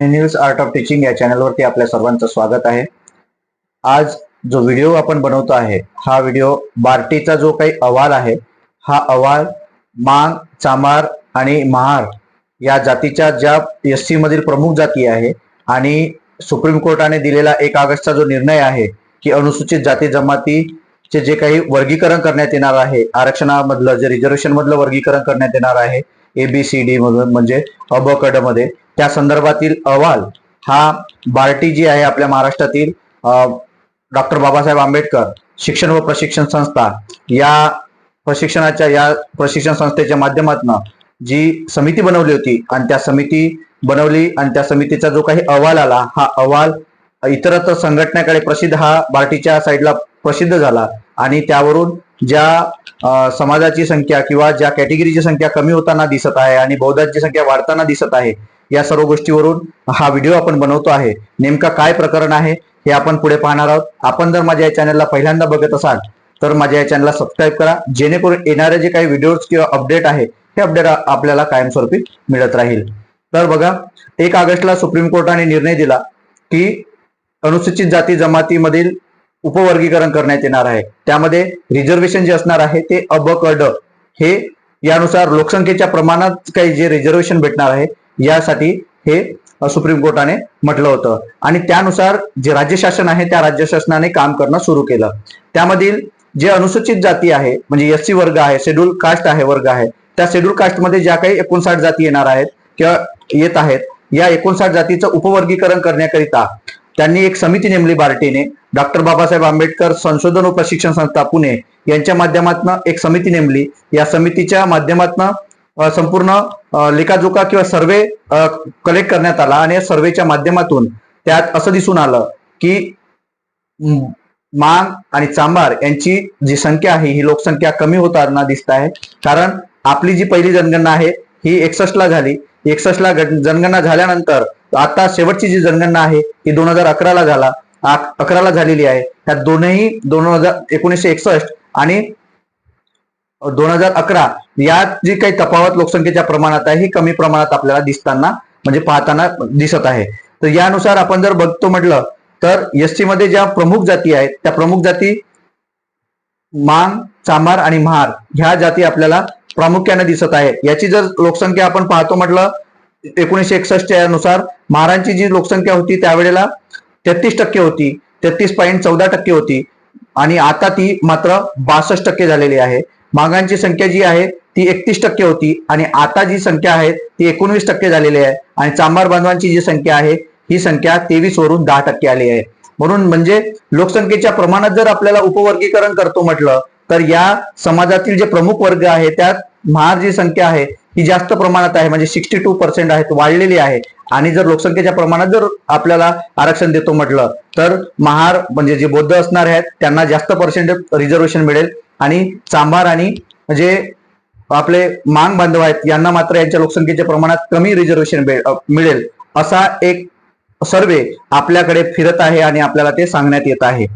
News art of teaching या चॅनलवरती आपल्या सर्वांचं स्वागत आहे. आज जो व्हिडिओ आपण बनवतो आहे हा व्हिडिओ बार्टीचा जो काही अहवाल आहे हा अहवाल मांग चामार आणि महार या जातीच्या ज्या एस सी मधील प्रमुख जाती आहे आणि सुप्रीम कोर्टाने दिलेला एक ऑगस्टचा जो निर्णय आहे की अनुसूचित जाती जमातीचे जे काही वर्गीकरण करण्यात येणार आहे आरक्षणामधलं जे रिझर्वेशन मधलं वर्गीकरण करण्यात येणार आहे एबीसीडी मधून म्हणजे अबकडमध्ये. त्या संदर्भातील अहवाल हा बार्टी जी आहे आपल्या महाराष्ट्रातील डॉक्टर बाबासाहेब आंबेडकर शिक्षण व प्रशिक्षण संस्था या प्रशिक्षणाच्या या प्रशिक्षण संस्थेच्या माध्यमातून जी समिती बनवली होती आणि त्या समिती बनवली आणि त्या समितीचा जो काही अहवाल आला हा अहवाल इतरत्र संघटनेकडे प्रसिद्ध हा बार्टीच्या साईडला प्रसिद्ध झाला. आणि त्यावरून ज्या समाजाची संख्या किंवा ज्या कॅटेगरीची संख्या कमी होताना दिसत आहे आणि बौद्धांची संख्या वाढताना दिसत आहे या सर्व गोष्टीवरून हा व्हिडिओ आपण बनवतो आहे. नेमका काय प्रकरण आहे हे आपण पुढे पाहणार आहोत. आपण जर माझ्या या चॅनलला पहिल्यांदा बघत असाल तर माझ्या या चॅनलला सबस्क्राईब करा. जेणेकरून येणारे जे काही व्हिडिओज किंवा अपडेट आहे हे अपडेट आपल्याला कायमस्वरूपी मिळत राहील. तर बघा एक ऑगस्टला सुप्रीम कोर्टाने निर्णय दिला की अनुसूचित जाती जमातीमधील उपवर्गीकरण करण्यात येणार आहे. त्यामध्ये रिझर्वेशन जे असणार आहे ते अब क ड हे यानुसार लोकसंख्येच्या प्रमाणात काही जे रिझर्वेशन भेटणार आहे यासाठी हे सुप्रीम कोर्टाने म्हटलं होतं. आणि त्यानुसार जे राज्य शासन आहे त्या राज्य शासनाने काम करणं सुरू केलं. त्यामधील जे अनुसूचित जाती आहे म्हणजे एस सी वर्ग आहे शेड्यूल कास्ट आहे वर्ग आहे त्या शेड्यूल कास्टमध्ये ज्या काही एकोणसाठ जाती येणार आहेत किंवा येत आहेत या एकोणसाठ जातीचं उपवर्गीकरण करण्याकरिता त्यांनी एक समिती नेमली बार्टीने. डॉक्टर बाबासाहेब आंबेडकर संशोधन व प्रशिक्षण संस्था पुणे यांच्या माध्यमातून एक समिती नेमली. या समितीच्या माध्यमातून संपूर्ण लेखाजोखा किंवा सर्वे कलेक्ट करण्यात आला आणि या सर्वेच्या माध्यमातून त्यात असं दिसून आलं की मांग आणि चांभार यांची जी संख्या आहे ही लोकसंख्या कमी होताना दिसत आहे. कारण आपली जी पहिली जनगणना आहे ही एकसष्ट ला झाली. एकसष्ट ला जनगणना झाल्यानंतर आता शेवटची जी जनगणना आहे ती दोन हजार अकराला झाला. अकराला झालेली आहे. त्या दोनही दोन हजार एकोणीसशे एकसष्ट आणि दोन हजार अकरा यात जी काही तफावत लोकसंख्येच्या प्रमाणात आहे ही कमी प्रमाणात आपल्याला दिसताना म्हणजे पाहताना दिसत आहे. तर यानुसार आपण जर बघतो म्हटलं तर एसटी मध्ये ज्या प्रमुख जाती आहेत त्या प्रमुख जाती मांग चामार आणि महार. ह्या जाती आपल्याला प्रामुख्याने दिसत आहे. याची जर लोकसंख्या आपण पाहतो म्हटलं एकोणीसशे एकसष्टच्या नुसार महारांची जी लोकसंख्या होती त्यावेळेला तेहतीस टक्के होती तेहतीस पॉईंट चौदा टक्के होती आणि आता ती मात्र बासष्ट टक्के झालेली आहे. मागांची संख्या जी आहे ती एकतीस टक्के होती आणि आता जी संख्या आहे ती एकोणवीस टक्के झालेली आहे आणि चांभार बांधवांची जी संख्या आहे ही संख्या तेवीस वरून दहा टक्के आली आहे. म्हणून म्हणजे लोकसंख्येच्या प्रमाणात जर आपल्याला उपवर्गीकरण करतो म्हटलं तर या समाजातील जे प्रमुख वर्ग आहे त्यात महार जी संख्या आहे ही जास्त प्रमाणात आहे. म्हणजे सिक्स्टी टू पर्सेंट आहे वाढलेली आहे. आणि जर लोकसंख्येच्या प्रमाणात जर आपल्याला आरक्षण देतो म्हटलं तर महार म्हणजे जे बौद्ध असणार आहेत त्यांना जास्त पर्सेंट रिझर्वेशन मिळेल. आणि चांभार आणि जे आपले मांग बांधव आहेत यांना मात्र यांच्या लोकसंख्येच्या प्रमाणात कमी रिझर्वेशन मिळेल असा एक सर्वे आपल्याकडे फिरत आहे आणि आपल्याला ते सांगण्यात येत आहे.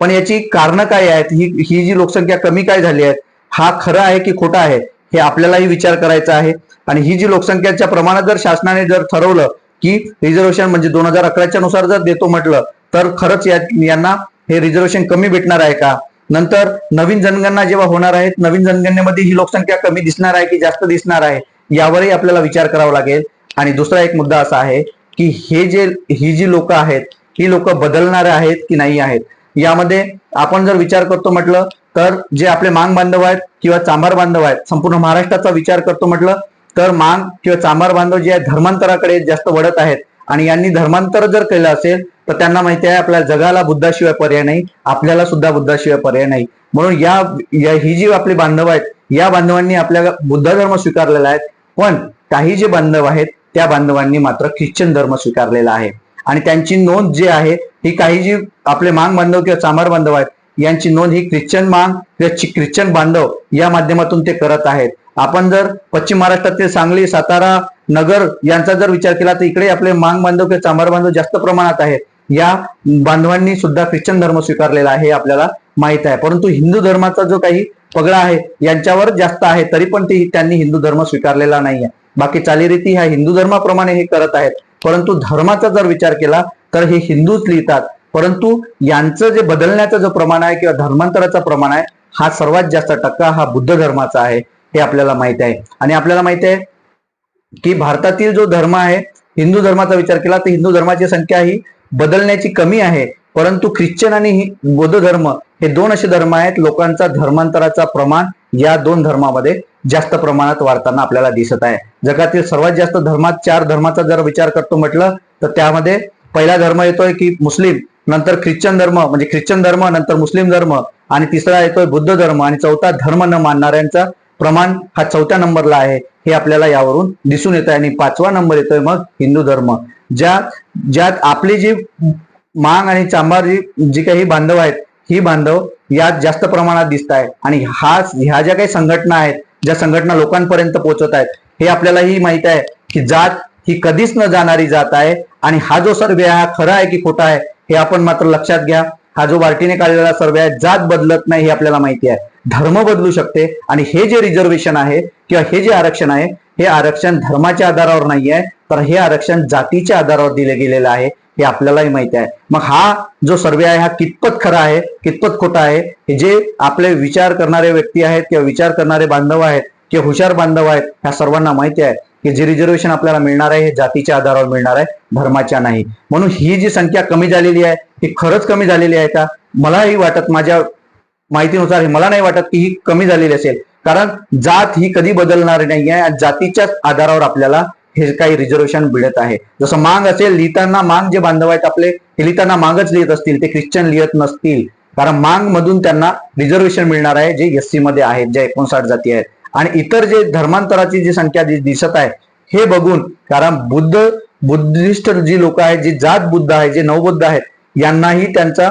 पण याची कारणं काय आहेत? ही ही जी लोकसंख्या कमी काय झाली आहे हा खरं आहे की खोटा आहे? हे आपल्यालाही विचार करायचा आहे. आणि ही जी लोकसंख्येच्या प्रमाणात जर शासनाने जर ठरवलं की रिझर्वेशन म्हणजे दोन हजार अकराच्या नुसार जर देतो म्हटलं तर खरंच या यांना हे रिझर्वेशन कमी भेटणार आहे का? नंतर नवीन जनगणना जेव्हा होणार आहेत नवीन जनगणनेमध्ये ही लोकसंख्या कमी दिसणार आहे की जास्त दिसणार आहे? यावरही आपल्याला विचार करावा लागेल. आणि दुसरा एक मुद्दा असा आहे की हे जे ही जी लोक आहेत ही लोक बदलणारे आहेत की नाही आहेत? यामध्ये आपण जर विचार करतो म्हटलं तर जे आपले मांग बांधव आहेत किंवा चांभार बांधव आहेत संपूर्ण महाराष्ट्राचा विचार करतो म्हटलं तर मांग किंवा चांभार बांधव जे आहेत धर्मांतराकडे जास्त वळत आहेत. आणि यांनी धर्मांतर जर केलं असेल तर त्यांना माहिती आहे आपल्या जगाला बुद्धाशिवाय पर्याय नाही आपल्याला सुद्धा बुद्धाशिवाय पर्याय नाही. म्हणून या या- ही जी आपली बांधव आहेत या बांधवांनी आपल्या बुद्ध धर्म स्वीकारलेला आहे. पण काही जे बांधव आहेत त्या बांधवांनी मात्र ख्रिश्चन धर्म स्वीकारलेला आहे. आणि त्यांची नोंद जी आहे ही काही जी आपले मांग बांधव किंवा चामार बांधव आहेत यांची नोंद ही ख्रिश्चन मांग किंवा चि- ख्रिश्चन बांधव या माध्यमातून ते करत आहेत. आपण जर पश्चिम महाराष्ट्रातील सांगली सातारा नगर यांचा जर विचार केला तर इकडे आपले मांग बांधव किंवा चांभार बांधव जास्त प्रमाणात आहेत. या बांधवांनी सुद्धा ख्रिश्चन धर्म स्वीकारलेला आहे हे आपल्याला माहीत आहे. परंतु हिंदू धर्माचा जो काही पगडा आहे यांच्यावर जास्त आहे तरी पण ते त्यांनी हिंदू धर्म स्वीकारलेला नाहीये. बाकी चालीरीती ह्या हिंदू धर्माप्रमाणे हे करत आहेत. परंतु धर्माचा जर विचार केला तर हे हिंदूच लिहितात. परंतु यांचं जे बदलण्याचं जो प्रमाण आहे किंवा धर्मांतराचा प्रमाण आहे हा सर्वात जास्त टक्का हा बुद्ध धर्माचा आहे हे आपल्याला माहिती आहे. आणि आपल्याला माहिती आहे की भारतातील जो धर्म आहे हिंदू धर्माचा विचार केला तर हिंदू धर्माची संख्या ही बदलण्याची कमी आहे. परंतु ख्रिश्चन आणि बौद्ध धर्म हे दोन असे धर्म आहेत लोकांचा धर्मांतराचा प्रमाण या दोन धर्मामध्ये जास्त प्रमाणात वाढताना आपल्याला दिसत आहे. जगातील सर्वात जास्त धर्मात चार धर्माचा जर विचार करतो म्हटलं तर त्यामध्ये पहिला धर्म येतोय की मुस्लिम नंतर ख्रिश्चन धर्म म्हणजे ख्रिश्चन धर्म नंतर मुस्लिम धर्म आणि तिसरा येतोय बुद्ध धर्म आणि चौथा धर्म न मानणाऱ्यांचा प्रमाण हा चौथ्या नंबरला आहे हे आपल्याला यावरून दिसून येत आहे आणि पाचवा नंबर येतोय मग हिंदू धर्म. ज्या ज्यात आपली जी मांग आणि चांभार जी जी काही बांधव आहेत ही बांधव यात जास्त प्रमाणात दिसत आहे आणि हा ह्या ज्या काही संघटना आहेत ज्या संघटना लोकांपर्यंत पोहोचत आहेत हे आपल्यालाही माहीत आहे की जात ही कधीच न जाणारी जात आहे आणि हा जो सर्वे आहे हा खरा आहे की खोटा आहे हे आपण मात्र लक्षात घ्या. हा जो बार्टीने काढलेला सर्वे आहे जात बदलत नाही हे आपल्याला माहिती आहे. धर्म बदलू शकते आणि हे जे रिझर्वेशन आहे किंवा हे जे आरक्षण आहे हे आरक्षण धर्माच्या आधारावर नाही आहे तर हे आरक्षण जातीच्या आधारावर दिले गेलेलं आहे. हे आपल्यालाही माहिती आहे. मग हा जो सर्वे आहे हा कितपत खरा आहे कितपत खोटा आहे हे जे आपले विचार करणारे व्यक्ती आहेत किंवा विचार करणारे बांधव आहेत किंवा हुशार बांधव आहेत ह्या सर्वांना माहिती आहे की जे रिझर्वेशन आपल्याला मिळणार आहे हे जातीच्या आधारावर मिळणार आहे धर्माच्या नाही. म्हणून ही जी संख्या कमी झालेली आहे ही खरंच कमी झालेली आहे का? मलाही वाटत माझ्या माहितीनुसार हे मला नाही वाटत की ही कमी झालेली असेल. कारण जात ही कधी बदलणारी नाही आहे आणि जातीच्याच आधारावर आपल्याला हे काही रिझर्वेशन मिळत आहे. जसं मांग असेल लिहिताना मांग जे बांधव आहेत आपले हे लिहिताना मांगच लिहित असतील ते ख्रिश्चन लिहित नसतील. कारण मांग मधून त्यांना रिझर्वेशन मिळणार आहे जे एस सी मध्ये आहेत ज्या एकोणसाठ जाती आहेत. आणि इतर जे धर्मांतराची जी संख्या जी दिसत आहे हे बघून कारण बुद्ध बुद्धिस्ट जी लोक आहेत जी जात बुद्ध आहे जे नवबुद्ध आहेत यांनाही त्यांचा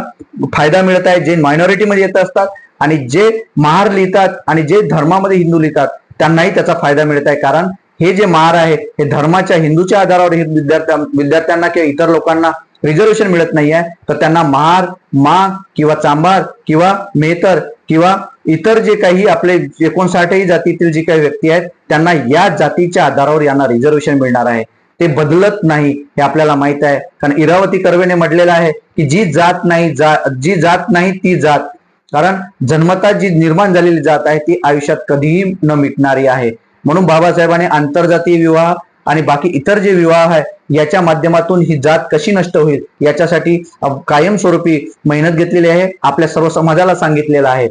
फायदा मिळत आहे जे मायनॉरिटीमध्ये येत असतात आणि जे महार लिहितात आणि जे धर्मामध्ये हिंदू लिहितात त्यांनाही त्याचा फायदा मिळत आहे. कारण हे जे मार आहेत हे धर्माच्या हिंदूच्या आधारावर हे विद्यार्थ्या विद्यार्थ्यांना किंवा इतर लोकांना रिझर्वेशन मिळत नाही आहे तर त्यांना महार मांग किंवा चांभार किंवा मेहतर किंवा इतर जे काही आपले एकोणसाठही जातीतील जी काही व्यक्ती आहेत त्यांना या जातीच्या आधारावर यांना रिझर्वेशन मिळणार आहे. ते बदलत नाही हे आपल्याला माहीत आहे. कारण इरावती कर्वेने म्हटलेलं आहे की जी जात नाही जा जी जात नाही ती जात. कारण जन्मता जी निर्माण झालेली जात आहे ती आयुष्यात कधीही न मिटणारी आहे. म्हणून बाबासाहेबांनी आंतरजातीय विवाह आणि बाकी इतर जे विवाह आहे याच्या माध्यमातून ही जात कशी नष्ट होईल याच्यासाठी कायमस्वरूपी मेहनत घेतलेली आहे आपल्या सर्व समाजाला सांगितलेलं आहे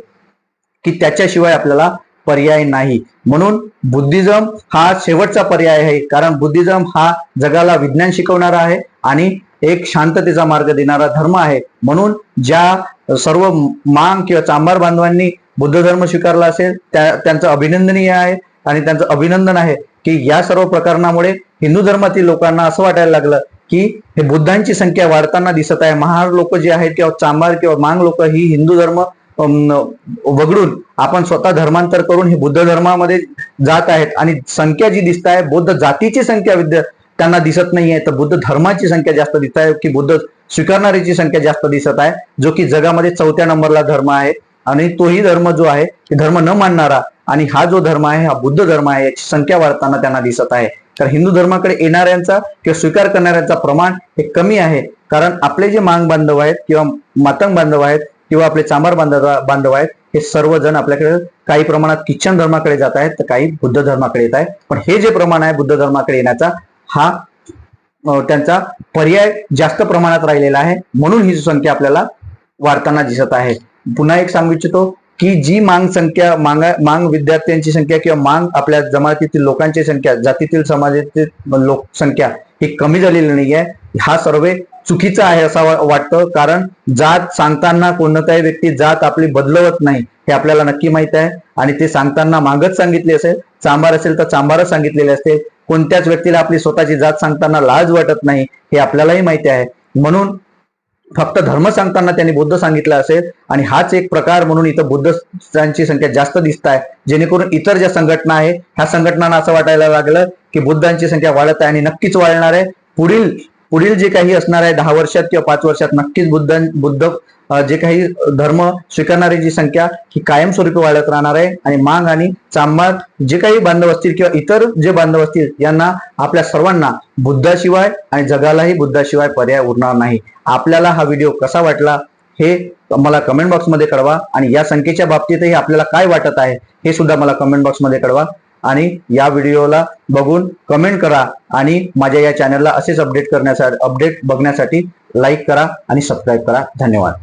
की त्याच्याशिवाय आपल्याला पर्याय नाही. म्हणून बुद्धिझम हा शेवटचा पर्याय आहे कारण बुद्धिझम हा जगाला विज्ञान शिकवणारा आहे आणि एक शांततेचा मार्ग देणारा धर्म आहे. म्हणून ज्या सर्व मांग किंवा चांभार बांधवांनी बुद्ध धर्म स्वीकारला असेल त्या त्यांचं अभिनंदनीय आहे. आणि त्यांचं अभिनंदन आहे की या सर्व प्रकरणामुळे हिंदू धर्मातील लोकांना असं वाटायला लागलं की हे बुद्धांची संख्या वाढताना दिसत आहे. महार लोक जे आहेत किंवा चांभार किंवा मांग लोक ही हिंदू धर्म वगळून आपण स्वतः धर्मांतर करून हे बुद्ध धर्मामध्ये जात आहेत. आणि संख्या जी दिसत आहे बौद्ध जातीची संख्या विद्या त्यांना दिसत नाहीये. तर बुद्ध धर्माची संख्या जास्त दिसत आहे की बुद्ध स्वीकारणारीची संख्या जास्त दिसत आहे जो की जगामध्ये चौथ्या नंबरला धर्म आहे. आणि तोही धर्म जो आहे धर्म न मानणारा आणि हा जो धर्म आहे हा बुद्ध धर्म आहे याची संख्या वाढताना त्यांना दिसत आहे. तर हिंदू धर्माकडे येणाऱ्यांचा किंवा स्वीकार करणाऱ्यांचा प्रमाण हे कमी आहे. कारण आपले जे मांग बांधव आहेत किंवा मातंग बांधव आहेत किंवा आपले चांभार बांधव बांधव आहेत हे सर्वजण आपल्याकडे काही प्रमाणात ख्रिश्चन धर्माकडे जात आहेत तर काही बुद्ध धर्माकडे येत आहेत. पण हे जे प्रमाण आहे बुद्ध धर्माकडे येण्याचा हा त्यांचा पर्याय जास्त प्रमाणात राहिलेला आहे. म्हणून ही संख्या आपल्याला वाढताना दिसत आहे. पुन्हा एक सांगू इच्छितो की जी मांग संख्या मांग मांग विद्यार्थ्यांची संख्या किंवा मांग आपल्या जमातीतील लोकांची संख्या जातीतील समाजातील लोकसंख्या ही कमी झालेली नाही आहे हा सर्वे चुकीचा आहे असं वाटतं. कारण जात सांगताना कोणताही व्यक्ती जात आपली बदलवत नाही हे आपल्याला नक्की माहीत आहे. आणि ते सांगताना मागच सांगितले असेल चांभार असेल तर चांभारच सांगितलेले असते. कोणत्याच व्यक्तीला आपली स्वतःची जात सांगताना लाज वाटत नाही हे आपल्यालाही माहिती आहे. म्हणून फक्त धर्म सांगताना त्यांनी बुद्ध सांगितलं असेल आणि हाच एक प्रकार म्हणून इथं बुद्धांची संख्या जास्त दिसत आहे जेणेकरून इतर ज्या संघटना आहे ह्या संघटनांना असं वाटायला लागलं की बुद्धांची संख्या वाढत आहे आणि नक्कीच वाढणार आहे. पुढील पुढील जे काही असणार आहे दहा वर्षात किंवा पाच वर्षात नक्कीच बुद्ध बुद्ध जे काही धर्म स्वीकारणाऱ्याची संख्या ही कायमस्वरूपी वाढत राहणार आहे. आणि मांग आणि चांबात जे काही बांधव असतील किंवा इतर जे बांधव असतील यांना आपल्या सर्वांना बुद्धाशिवाय आणि जगालाही बुद्धाशिवाय पर्याय उरणार नाही. आपल्याला हा व्हिडिओ कसा वाटला हे मला कमेंट बॉक्समध्ये कळवा. आणि या संख्येच्या बाबतीतही आपल्याला काय वाटत आहे हे सुद्धा मला कमेंट बॉक्समध्ये कळवा. आणि या व्हिडिओला बघून कमेंट करा आणि माझ्या या चॅनलला असेच अपडेट करण्यासाठी अपडेट बघण्यासाठी लाईक करा आणि सबस्क्राईब करा. धन्यवाद.